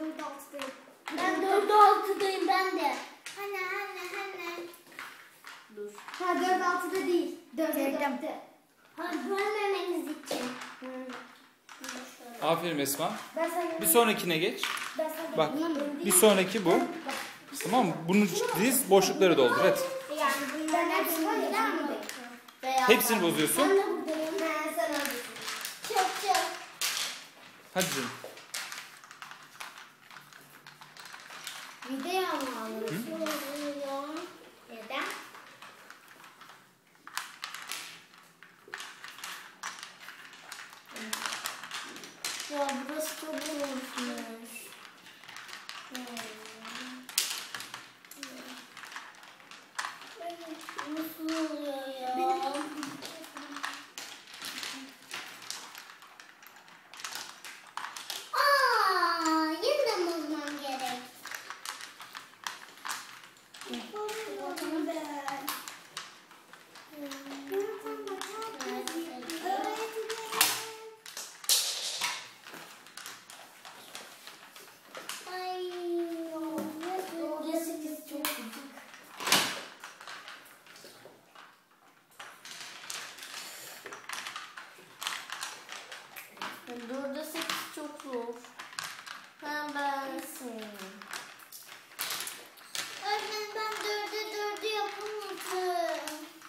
Ben 4 6'dayım. Ben 4'e 6'dayım ben de. Anne anne anne. Dur. Ha 4 6'da değil. 4 4'te. Ha bölmemeniz için. Aferin Esma. Ben sana Bir sonrakine geç. ben sana Bak bir sonraki bu. Tamam mı? Bunun diz boşlukları doldur. Hadi. Hepsini bozuyorsun. Ben de Video mu alıyorsun? Neden? Ya burası çok olmuş. Nasıl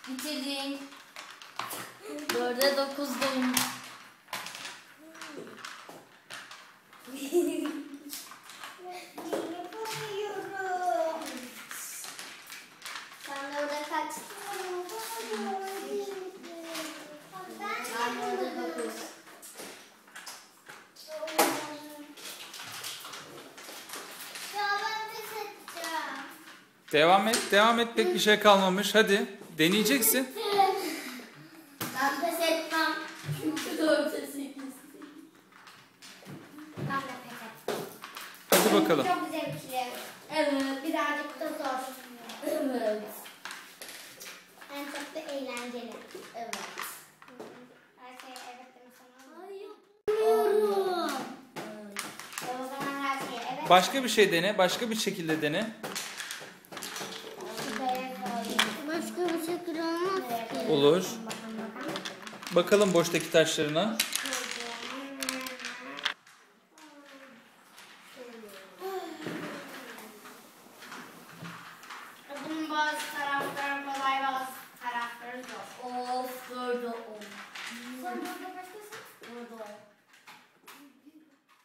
ben pes edeceğim. Devam et. Devam et. Pek bir şey kalmamış. Hadi. Deneyeceksin. Ben pes etmem. Çünkü sekiz. Ben de pek ettim. Hadi bakalım. Çok zevkli. Evet. Birazcık da zor. Evet. En çok da eğlenceli. Her şeye evet. Başka bir şey dene. Başka bir şekilde dene. Olur. Bakalım. Boştaki taşlarına. Bunun bazı